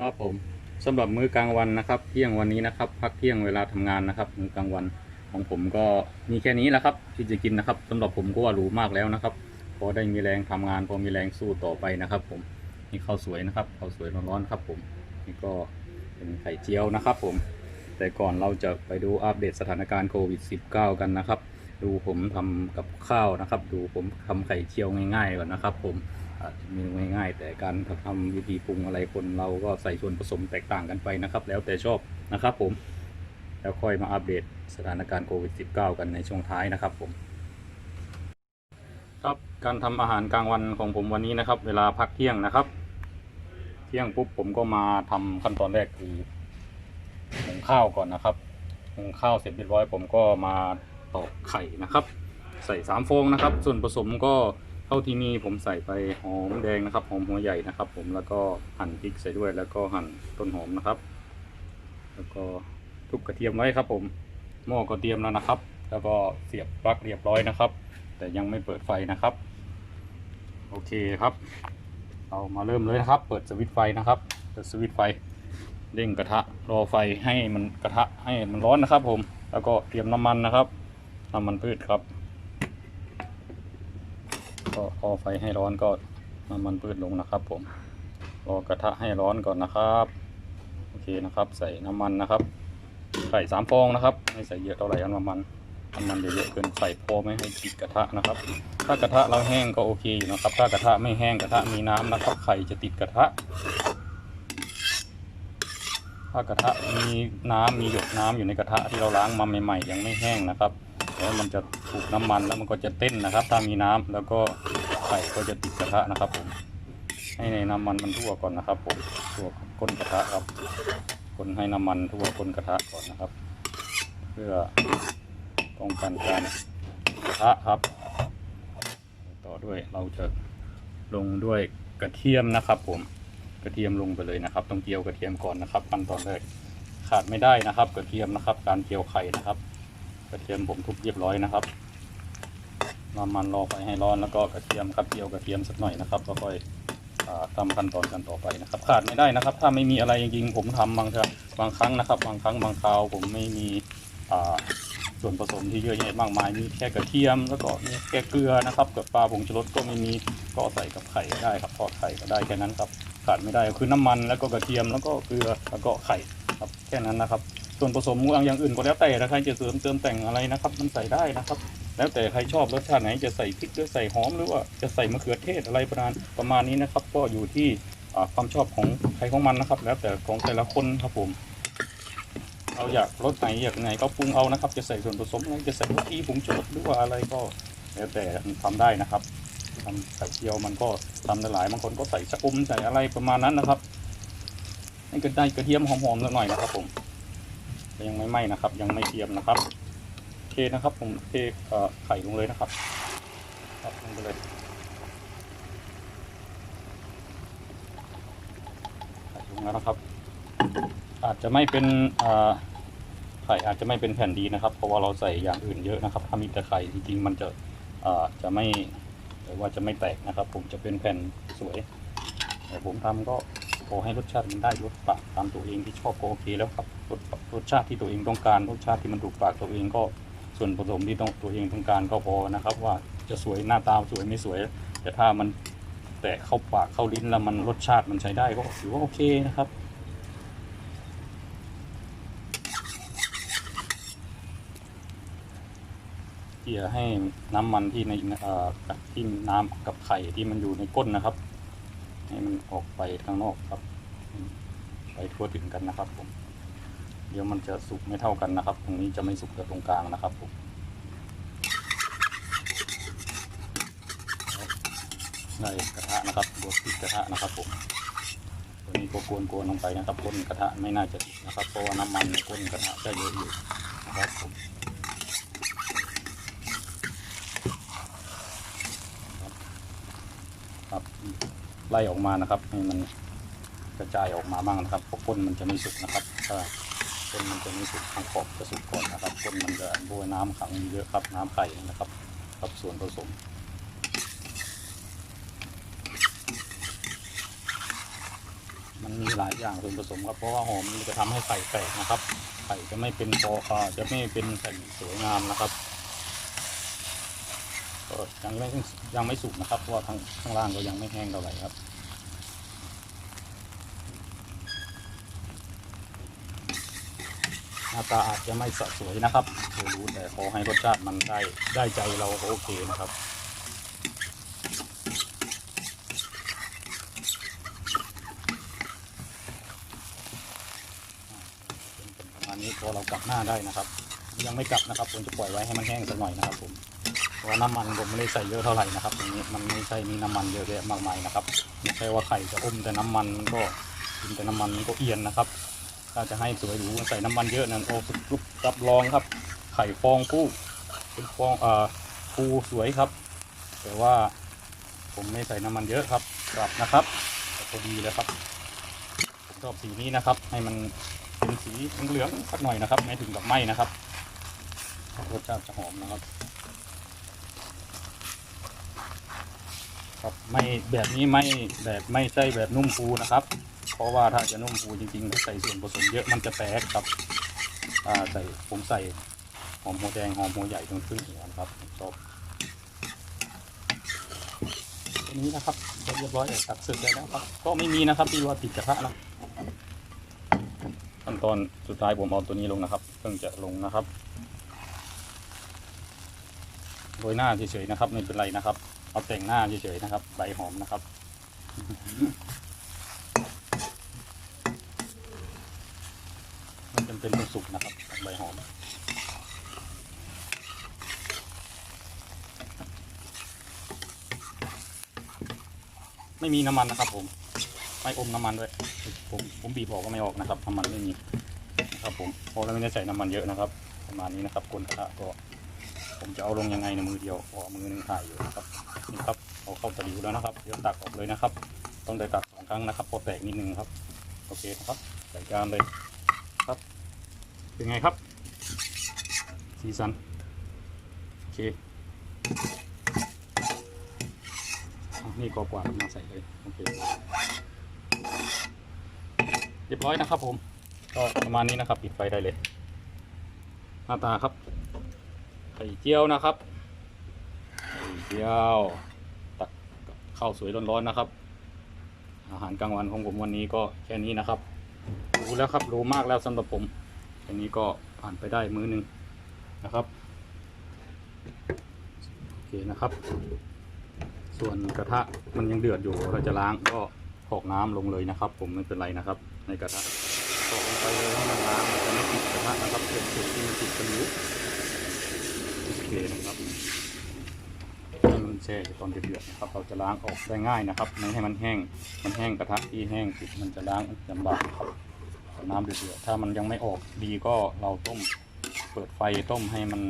ครับผมสำหรับมื้อกลางวันนะครับ เที่ยงวันนี้นะครับ พักเที่ยงเวลาทำงานนะครับ มื้อกลางวันของผมก็มีแค่นี้แหละครับ ที่จะกินนะครับสำหรับผมก็ว่าหรูมากแล้วนะครับพอได้มีแรงทำงานพอมีแรงสู้ต่อไปนะครับ ผมนี่ข้าวสวยนะครับข้าวสวยร้อนๆครับ ผมนี่ก็เป็นไข่เจียวนะครับ ผม แต่ก่อนเราจะไปดูอัปเดตสถานการณ์โควิด -19 กันนะครับ ดูผมทำกับข้าวนะครับ ดูผมทำไข่เจียวง่ายๆก่อนนะครับ ผม อาจจะมีง่ายๆ แต่การทำวิธีปรุงอะไรคนเราก็ใส่ส่วนผสมแตกต่างกันไปนะครับ แล้วแต่ชอบนะครับผมแล้วค่อยมาอัปเดตสถานการณ์โควิด -19 กันในช่วงท้ายนะครับผมครับการทำอาหารกลางวันของผมวันนี้นะครับ เวลาพักเที่ยงนะครับ เที่ยงปุ๊บผมก็มาทำขั้นตอนแรกคือหุงข้าวก่อนนะครับหุงข้าวเสร็จเรียบร้อย ผมก็มาตอกไข่นะครับ ใส่สามฟองนะครับ ส่วนผสมก็ เท่าที่มีผมใส่ไปหอมแดงนะครับ หอมหัวใหญ่นะครับ ผมแล้วก็หั่นพริกใส่ด้วย แล้วก็หั่นต้นหอมนะครับ แล้วก็ทุบกระเทียมไว้ครับ ผมหม้อก็เตรียมแล้วนะครับ แล้วก็เสียบปลั๊กเรียบร้อยนะครับ แต่ยังไม่เปิดไฟนะครับ โอเคครับ เรามาเริ่มเลยนะครับ เปิดสวิตช์ไฟนะครับเปิดสวิตช์ไฟเร่งกระทะรอไฟให้มันกระทะให้มันร้อนนะครับ ผม แล้วก็เตรียมน้ำมันนะครับน้ำมันพืชครับ อไฟให้ร้อนก็น้ำมันพืชลงนะครับ ผมรอกระทะให้ร้อนก่อนนะครับโอเคนะครับ ใส่น้ำมันนะครับใส่สามฟองนะครับไม่ใส่เยอะเท่าไหร่น้ำมันน้ำมันเยอะเกินใส่พอไม่ให้ติดกระทะนะครับ ถ้ากระทะเราแห้งก็โอเคอยู่นะครับ ถ้ากระทะไม่แห้งกระทะมีน้ำนะครับไข่จะติดกระทะ ถ้ากระทะมีน้ำมีหยดน้ำอยู่ในกระทะที่เราล้างมาใหม่ๆยังไม่แห้งนะครับแล้วมันจะถูกน้ำมันแล้วมันก็จะเต้นนะครับ ถ้ามีน้ำแล้วก็ ไข่ก็จะติดกระทะนะครับผม ให้ในน้ำมันมันทั่วก่อนนะครับผมทั่วก้นกระทะครับคนให้น้ำมันทั่วก้นกระทะก่อนนะครับ เพื่อป้องกันการกระทะครับ ต่อด้วยเราจะลงด้วยกระเทียมนะครับ ผมกระเทียมลงไปเลยนะครับ ต้องเจียวกระเทียมก่อนนะครับขั้นตอนแรกขาดไม่ได้นะครับ กระเทียมนะครับ การเจียวไข่นะครับ กระเทียมผมทุบเรียบร้อยนะครับ น้ำมันรอไฟให้ร้อนแล้วก็กระเทียมครับเจียวกระเทียมสักหน่อยนะครับแล้วค่อยอ่าทำขั้นตอนกันต่อไปนะครับ ขาดไม่ได้นะครับ ถ้าไม่มีอะไรจริงๆผมทำบางเทอบางครั้งนะครับ บางครั้งบางคราวผมไม่มีส่วนผสมที่เยอะแยะมากมายมีแค่กระเทียมแล้วก็มีแค่เกลือนะครับกับปลาผงชูรสก็ไม่มีก็ใส่กับไข่ก็ได้ครับทอดไข่ก็ได้แค่นั้นครับขาดไม่ได้คือน้ำมันแล้วก็กระเทียมแล้วก็เกลือแล้วก็ไข่ครับแค่นั้นนะครับ ส่วนผสมอย่างอื่นก็แล้วแต่นะครับจะเสริมเติมแต่งอะไรนะครับ มันใส่ได้นะครับ แล้วแต่ใครชอบรสชาติไหนจะใส่พริกหรือใส่หอมหรือว่าจะใส่มะเขือเทศอะไรประมาณประมาณนี้นะครับ ก็อยู่ที่ความชอบของใครของมันนะครับ แล้วแต่ของแต่ละคนครับผมเราอยากรสไหนอยากไหนก็ปรุงเอานะครับ จะใส่ส่วนผสมอะไรจะใส่รสดีผงชูรสหรือว่าอะไรก็ แล้วแต่ทำได้นะครับทำไข่เจียวมันก็ทำได้หลายบางคนก็ใส่ชะอมใส่อะไรประมาณนั้นนะครับให้กระได้กระเทียมหอมๆสักหน่อยนะครับผมยังไม่ไหม้นะครับ ยังไม่เทียมนะครับ เคนะครับ ผมเทเอ่อไข่ลงเลยนะครับครับลงไปเลยไข่ลงแล้วนะครับ อาจจะไม่เป็นไข่อาจจะไม่เป็นแผ่นดีนะครับ เพราะว่าเราใส่อย่างอื่นเยอะนะครับ ถ้ามีแต่ไข่จริงๆมันจะจะไม่หรือว่าจะไม่แตกนะครับ ผมจะเป็นแผ่นสวยแต่ผมทำก็พอให้รสชาติมันได้รสปากตามตัวเองที่ชอบก็โอเคแล้วครับรสรสชาติที่ตัวเองต้องการรสชาติที่มันถูกปากตัวเองก็ ส่วนผสมที่ต้องตัวเองต้องการก็พอนะครับ ว่าจะสวยหน้าตาสวยไม่สวย แต่ถ้ามันแตะเข้าปากเข้าลิ้นแล้วมันรสชาติมันใช้ได้ก็ถือว่าโอเคนะครับเกี่ยให้น้ำมันที่ในเอ่อกับที่น้ำกับไข่ที่มันอยู่ในก้นนะครับ ให้มันออกไปข้างนอกครับ ไปทั่วถึงกันนะครับผม เดี๋ยวมันจะสุกไม่เท่ากันนะครับ ตรงนี้จะไม่สุกกับตรงกลางนะครับผมในกระทะนะครับบดติดกระทะนะครับผมตัวนี้ก็กวนๆลงไปนะครับก้นกระทะไม่น่าจะติดนะครับเพราะว่าน้ำมันก้นกระทะจะเยอะอยู่นะครับผมครับไล่ออกมานะครับให้มันกระจายออกมาบ้างนะครับเพราะก้นมันจะไม่สุกนะครับถ้า้นมันจะม่สุกทางขอบจะสุกก่อนนะครับก้นมันจะโบยน้ำขังเยอะครับน้ำไข่นะครับกับส่วนผสมมันมีหลายอย่างส่วนผสมครับเพราะว่าหอมมันจะทำให้ไข่แตกนะครับ ไข่จะไม่เป็นฟออ่าจะไม่เป็นแผ่นสวยงามนะครับก็ยังไม่ยังไม่สุกนะครับเพราะว่าข้างข้างล่างก็ยังไม่แห้งเท่าไหร่ครับ น้าตาอาจจะไม่สะสวยนะครับไม่รู้แต่ขอให้รสชาติมันได้ได้ใจเราก็โอเคนะครับเป็นประมาณนี้พอเรากลับหน้าได้นะครับ ยังไม่กลับนะครับผมจะปล่อยไว้ให้มันแห้งสักหน่อยนะครับผมเพราะว่าน้ำมันผมไม่ได้ใส่เยอะเท่าไหร่นะครับตรงนี้มันไม่ใช่มีน้ำมันเยอะแยะมากมายนะครับไม่ใช่ว่าไข่จะอมแต่น้ำมันมันก็กินแต่น้ำมันมันก็เอียนนะครับ ถ้าจะให้สวยหรูใส่น้ำมันเยอะนั่นโอ้ปุ๊บรับรองครับ ไข่ฟองผู้เป็นฟองอ่อฟูสวยครับ แต่ว่าผมไม่ใส่น้ำมันเยอะครับกลับนะครับพอดีเลยครับผมชอบสีนี้นะครับ ให้มันเป็นสีเหลืองสักหน่อยนะครับ ไม่ถึงกับไหม้นะครับรสชาติจะหอมนะครับครับไม่แบบนี้ไม่แบบไม่ใช่แบบนุ่มฟูนะครับ เพราะว่าถ้าจะนุ่มฟูจริงๆถ้าใส่ส่วนผสมเยอะมันจะแตกครับใส่ผมใส่หอมหัวแดงหอมหัวใหญ่ตรงครึ่งนะครับผมชอบอันนี้นะครับเรียบร้อยตัดเสร็จแล้วครับ ก็ไม่มีนะครับที่ว่าติดกระทะนะขั้นตอนสุดท้ายผมเอาตัวนี้ลงนะครับเพิ่งจะลงนะครับโรยหน้าเฉยๆนะครับไม่เป็นไรนะครับ เอาแต่งหน้าเฉยๆนะครับใบหอมนะครับ มันเป็นต้อสุกนะครับใบหอมไม่มีน้ำมันนะครับ ผมไม่อมน้ำมันด้วยผมผมบีบออกก็ไม่ออกนะครับน้ำมันไม่มีนะครับ ผมเพราะเราไม่ได้ใส่น้ำมันเยอะนะครับ ประมาณนี้นะครับกลนกระทะก็ ผมจะเอาลงยังไงในมือเดียวเพราะมือหนึงถ่ายอยู่นะครับนี่ครับเอาเข้าตะหลิวแล้วนะครับเดี๋ยวตักออกเลยนะครับ ต้องได้ตักสองครั้งนะครับพอแตกนิดนึงครับโอเคนะครับใส่จานเลย เป็นไงครับ สีสัน โอเค นี่ก็กว่ามาใส่เลย โอเค เรียบร้อยนะครับผม ก็ประมาณนี้นะครับ ปิดไฟได้เลย หน้าตาครับ ไข่เจียวนะครับ ไข่เจียว ตักข้าวสวยร้อนๆนะครับ อาหารกลางวันของผมวันนี้ก็แค่นี้นะครับ รู้แล้วครับ รู้มากแล้วสำหรับผม แค่นี้ก็ผ่านไปได้มื้อหนึงนะครับโอเคนะครับ ส่วนกระทะมันยังเดือดอยู่เราจะล้างก็หอกน้ำลงเลยนะครับ ผมไม่เป็นไรนะครับ ในกระทะตอกลงไปเลยให้มันล้างมันจะไม่ติดกระทะนะครับเกิดจุดที่มันติดกระนิ้วโอเคนะครับให้มันแช่ตอนเดือดๆนะครับ เราจะล้างออกได้ง่ายนะครับไม่ให้มันแห้ง มันแห้งกระทะที่แห้งติดมันจะล้างลำบากครับ น้ำเดือดๆถ้ามันยังไม่ออกดีก็เราต้มเปิดไฟต้มให้มัน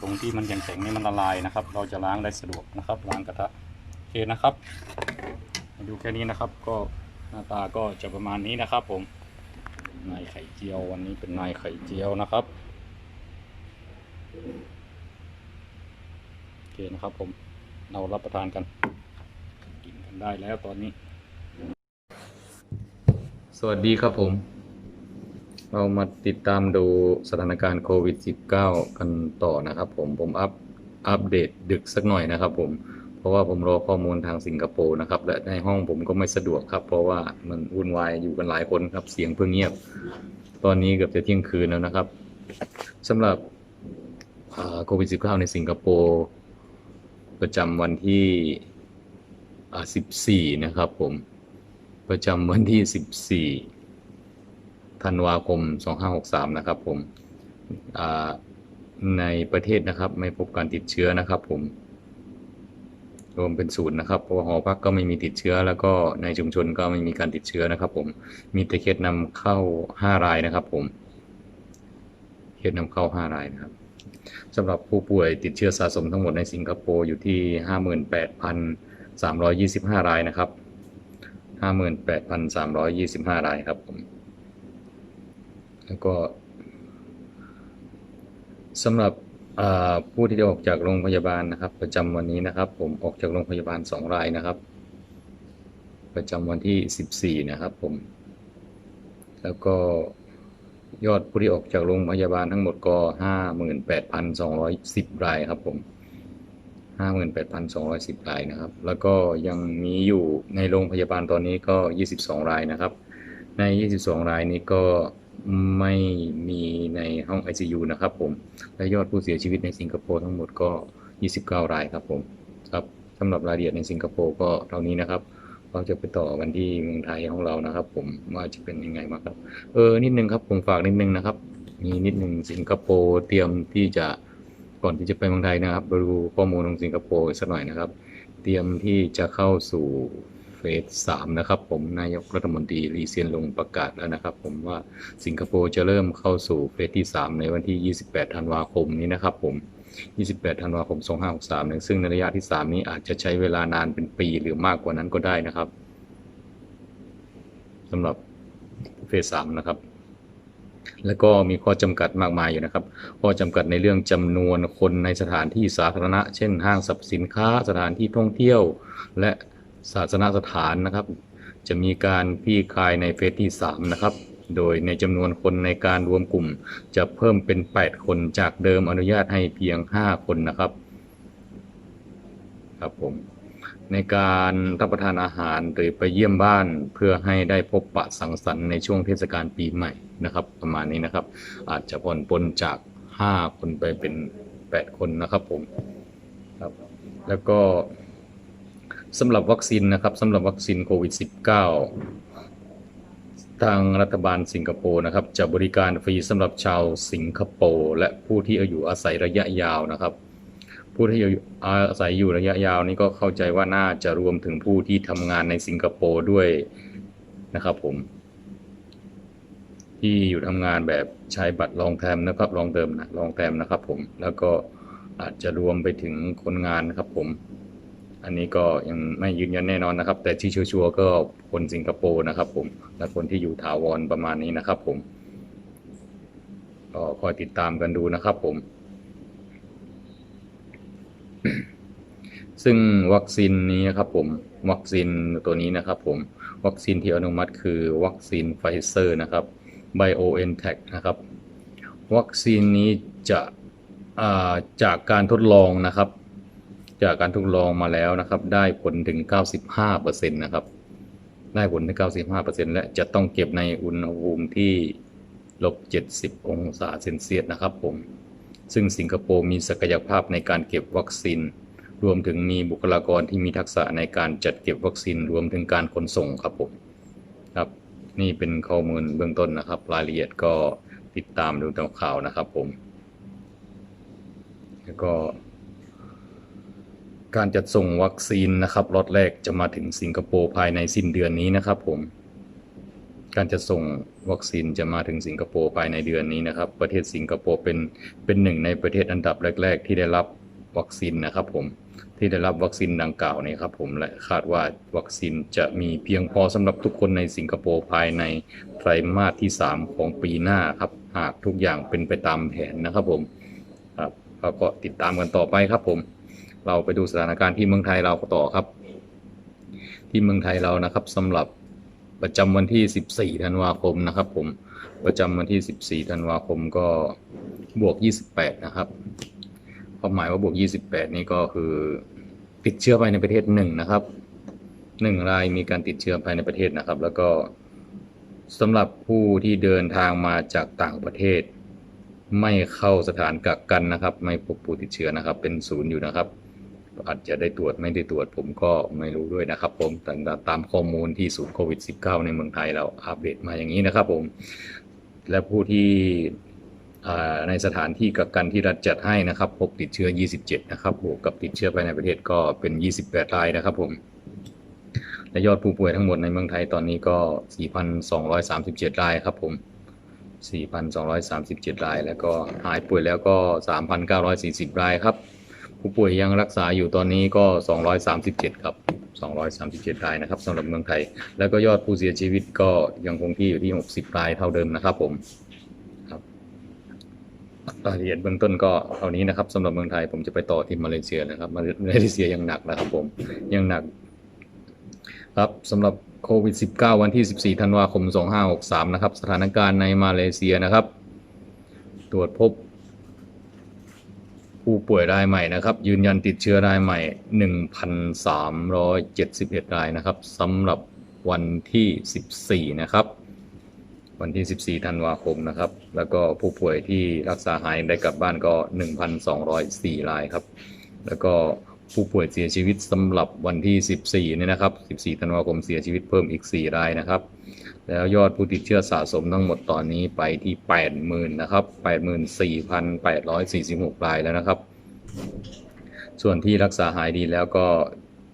ตรงที่มันแข็งๆนี่มันละลายนะครับ เราจะล้างได้สะดวกนะครับล้างกระทะโอเคนะครับดูแค่นี้นะครับ ก็หน้าตาก็จะประมาณนี้นะครับ ผมนายไข่เจียววันนี้เป็นนายไข่เจียวนะครับโอเคนะครับผมเรารับประทานกันกินกันได้แล้วตอนนี้ สวัสดีครับผม เรามาติดตามดูสถานการณ์โควิด -19 กันต่อนะครับผมผมอัปอัปเดตดึกสักหน่อยนะครับผมเพราะว่าผมรอข้อมูลทางสิงคโปร์นะครับและในห้องผมก็ไม่สะดวกครับ เพราะว่ามันวุ่นวายอยู่กันหลายคนครับเสียงเพิ่งเงียบ ตอนนี้เกือบจะเที่ยงคืนแล้วนะครับสำหรับโควิด -19 ในสิงคโปร์ประจำวันที่ 14 นะครับผมประจำวันที่ 14 ธันวาคม 2563 นะครับผมในประเทศนะครับไม่พบการติดเชื้อนะครับผม รวมเป็นศูนย์นะครับเพราะหอพักก็ไม่มีติดเชื้อ แล้วก็ในชุมชนก็ไม่มีการติดเชื้อนะครับ ผมมีแต่เคสนำเข้า 5 รายนะครับ ผมเคสนำเข้า 5 รายนะครับสำหรับผู้ป่วยติดเชื้อสะสมทั้งหมดในสิงคโปร์อยู่ที่ 58,325 รายนะครับห้าหมื่นแปดพันสามร้อยยี่สิบห้ารายครับผม แล้วก็สำหรับผู้ที่ได้ออกจากโรงพยาบาลนะครับ ประจำวันนี้นะครับ ผมออกจากโรงพยาบาลสองรายนะครับ ประจำวันที่สิบสี่นะครับ ผม แล้วก็ยอดผู้ที่ออกจากโรงพยาบาลทั้งหมดก็ห้าหมื่นแปดพันสองร้อยสิบรายครับ ผมห้าหมื่นแปดพันสองร้อยสิบรายนะครับ แล้วก็ยังมีอยู่ในโรงพยาบาลตอนนี้ก็ยี่สิบสองรายนะครับ ใน 22 รายนี้ก็ ไม่มีในห้อง ICU นะครับผม และยอดผู้เสียชีวิตในสิงคโปร์ทั้งหมดก็ 29 รายครับผมครับสำหรับรายละเอียดในสิงคโปร์ก็เท่านี้นะครับ เราจะไปต่อกันที่เมืองไทยของเรานะครับ ผมว่าจะเป็นยังไงบ้าครับ เออนิดนึงครับผมฝากนิดนึงนะครับ มีนิดนึงสิงคโปร์เตรียมที่จะก่อนที่จะไปเมืองไทยนะครับดูข้อมูลของสิงคโปร์สักหน่อยนะครับ เตรียมที่จะเข้าสู่ เฟสสามนะครับผมนายกรัฐมนตรีลีเซียนลงประกาศแล้วนะครับ ผมว่าสิงคโปร์จะเริ่มเข้าสู่เฟสที่ 3 ในวันที่ 28 ธันวาคมนี้นะครับผม 28 ธันวาคม 2563นี่ยซึ่งในระยะที่ 3 นี้อาจจะใช้เวลานานเป็นปีหรือมากกว่านั้นก็ได้นะครับสำหรับเฟส3นะครับแล้วก็มีข้อจำกัดมากมายอยู่นะครับ ข้อจำกัดในเรื่องจำนวนคนในสถานที่สาธารณะ เช่น ห้างสรรพสินค้า สถานที่ท่องเที่ยว และ ศาสนสถานนะครับ จะมีการคลี่คลายในเฟสที่ 3 นะครับ โดยในจำนวนคนในการรวมกลุ่ม จะเพิ่มเป็น 8 คนจากเดิมอนุญาตให้เพียง 5 คนนะครับ ครับผมในการรับประทานอาหารหรือไปเยี่ยมบ้านเพื่อให้ได้พบปะสังสรรค์ในช่วงเทศกาลปีใหม่นะครับ ประมาณนี้นะครับ อาจจะผ่อนปลนจาก 5 คนไปเป็น 8 คนนะครับผมครับแล้วก็ สำหรับวัคซีนนะครับสำหรับวัคซีนโควิด -19 ทางรัฐบาลสิงคโปร์นะครับจะบริการฟรีสำหรับชาวสิงคโปร์และผู้ที่อยู่อาศัยระยะยาวนะครับ ผู้ที่อยู่อาศัยอยู่ระยะยาวนี้ก็เข้าใจว่าน่าจะรวมถึงผู้ที่ทำงานในสิงคโปร์ด้วยนะครับผม ที่อยู่ทำงานแบบใช้บัตรลองแทมนะครับลองเติมนะลองแทมนะครับผมแล้วก็อาจจะรวมไปถึงคนงานนะครับผม อันนี้ก็ยังไม่ยืนยันแน่นอนนะครับ แต่ที่ชัวร์ก็คนสิงคโปร์นะครับผมและคนที่อยู่ถาวรประมาณนี้นะครับผมก็คอยติดตามกันดูนะครับผม ซึ่งวัคซีนนี้นะครับผมวัคซีนตัวนี้นะครับผมวัคซีนที่อนุมัติคือวัคซีนไฟเซอร์นะครับ BioNTech นะครับ วัคซีนนี้จะาจากการทดลองนะครับ จากการทดลองมาแล้วนะครับ ได้ผลถึง 95%นะครับ ได้ผลถึง 95%และจะต้องเก็บในอุณหภูมิที่ลบ 70 องศาเซนเซียสนะครับผม ซึ่งสิงคโปร์มีศักยภาพในการเก็บวัคซีน รวมถึงมีบุคลากรที่มีทักษะในการจัดเก็บวัคซีน รวมถึงการขนส่งครับผม ครับ นี่เป็นข้อมูลเบื้องต้นนะครับ รายละเอียดก็ติดตามดูตามข่าวนะครับผม แล้วก็ การจัดส่งวัคซีนนะครับล็อตแรกจะมาถึงสิงคโปร์ภายในสิ้นเดือนนี้นะครับผม การจะส่งวัคซีนจะมาถึงสิงคโปร์ภายในเดือนนี้นะครับ ประเทศสิงคโปร์เป็นเป็นหนึ่งในประเทศอันดับแรก ๆ ที่ได้รับวัคซีนนะครับผมที่ได้รับวัคซีนดังกล่าวนี้ครับผมและคาดว่าวัคซีนจะมีเพียงพอสำหรับทุกคนในสิงคโปร์ภายในไตรมาสที่ 3 ของปีหน้าครับ หากทุกอย่างเป็นไปตามแผนนะครับผมครับเราก็ติดตามกันต่อไปครับผม เราไปดูสถานการณ์ที่เมืองไทยเราต่อครับ ที่เมืองไทยเรานะครับสำหรับประจำวันที่ 14 ธันวาคมนะครับ ผมประจำวันที่ 14 ธันวาคมก็บวก 28 นะครับความหมายว่าบวก 28 นี่ก็คือติดเชื้อภายในประเทศหนึ่งนะครับหนึ่งรายมีการติดเชื้อภายในประเทศนะครับ แล้วก็สำหรับผู้ที่เดินทางมาจากต่างประเทศ ไม่เข้าสถานกักกันนะครับ ไม่พบผู้ติดเชื้อนะครับ เป็นศูนย์อยู่นะครับ อาจจะได้ตรวจไม่ได้ตรวจผมก็ไม่รู้ด้วยนะครับ ผมแต่ตามข้อมูลที่ศูนย์โควิด -19 ในเมืองไทยเราอัปเดตมาอย่างนี้นะครับ ผมและผู้ที่ในสถานที่กักกันที่รัฐจัดให้นะครับพบติดเชื้อ 27 นะครับบวกกับติดเชื้อภายในประเทศก็เป็น 28 รายนะครับผมและยอดผู้ป่วยทั้งหมดในเมืองไทยตอนนี้ก็ 4,237 รายครับผม 4,237 ราย แล้วก็หายป่วยแล้วก็ 3,940 รายครับ ผู้ป่วยยังรักษาอยู่ตอนนี้ก็ 237 ครับ 237 รายนะครับสำหรับเมืองไทย แล้วก็ยอดผู้เสียชีวิตก็ยังคงที่อยู่ที่ 60 รายเท่าเดิมนะครับผมครับรายละเอียดเบื้องต้นก็เท่านี้นะครับสำหรับเมืองไทยผมจะไปต่อที่มาเลเซียนะครับ มาเลเซียยังหนักนะครับผมยังหนัก ครับสำหรับโควิด -19 วันที่ 14 ธันวาคม 2563 นะครับ สถานการณ์ในมาเลเซียนะครับ ตรวจพบ ผู้ป่วยรายใหม่นะครับ ยืนยันติดเชื้อรายใหม่ 1,371 รายนะครับสำหรับวันที่ 14 นะครับ วันที่ 14 ธันวาคมนะครับ แล้วก็ผู้ป่วยที่รักษาหายได้กลับบ้านก็ 1,204 รายครับ แล้วก็ผู้ป่วยเสียชีวิตสำหรับวันที่ 14 เนี่ยนะครับ 14 ธันวาคมเสียชีวิตเพิ่มอีก 4 รายนะครับ แล้วยอดผู้ติดเชื้อสะสมทั้งหมดตอนนี้ไปที่ 80,000นะครับ84,846รายแล้วนะครับ ส่วนที่รักษาหายดีแล้วก็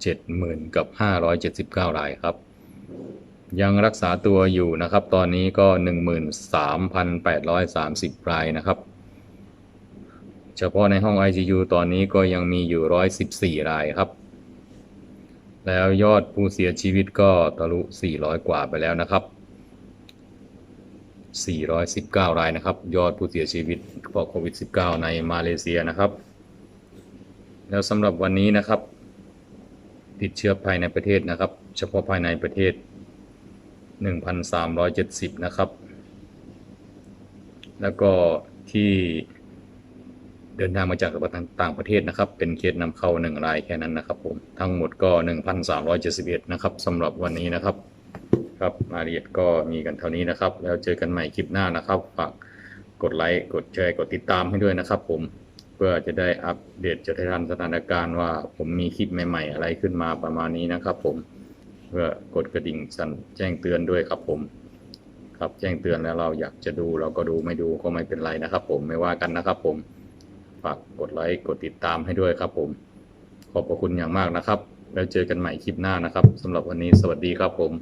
70,000 กับ 579 รายครับ ยังรักษาตัวอยู่นะครับ ตอนนี้ก็ 13,830 รายนะครับ เฉพาะในห้อง ICU ตอนนี้ก็ยังมีอยู่ 114 รายครับแล้วยอดผู้เสียชีวิตก็ทะลุ 400 กว่าไปแล้วนะครับ 419 รายนะครับ ยอดผู้เสียชีวิตเพราะโควิด -19 ในมาเลเซียนะครับ แล้วสำหรับวันนี้นะครับ ติดเชื้อภายในประเทศนะครับ เฉพาะภายในประเทศ 1,370 นะครับ แล้วก็ที่เดินทางมาจากต่างประเทศนะครับ เป็นเคสนำเข้าหนึ่งรายแค่นั้นนะครับผม ทั้งหมดก็ 1,371 นะครับสำหรับวันนี้นะครับ ครับรายละเอียดก็มีกันเท่านี้นะครับ แล้วเจอกันใหม่คลิปหน้านะครับฝากกดไลค์กดแชร์กดติดตามให้ด้วยนะครับ ผมเพื่อจะได้อัปเดตจะได้ทันสถานการณ์ว่าผมมีคลิปใหม่ ๆ อะไรขึ้นมาประมาณนี้นะครับ ผมเพื่อกดกระดิ่งสั่นแจ้งเตือนด้วยครับ ผม ครับแจ้งเตือนแล้วเราอยากจะดูเราก็ดูไม่ดูก็ไม่เป็นไรนะครับ ผมไม่ว่ากันนะครับ ผมฝากกดไลค์กดติดตามให้ด้วยครับ ผม ขอบพระคุณอย่างมากนะครับ แล้วเจอกันใหม่คลิปหน้านะครับสำหรับวันนี้สวัสดีครับผม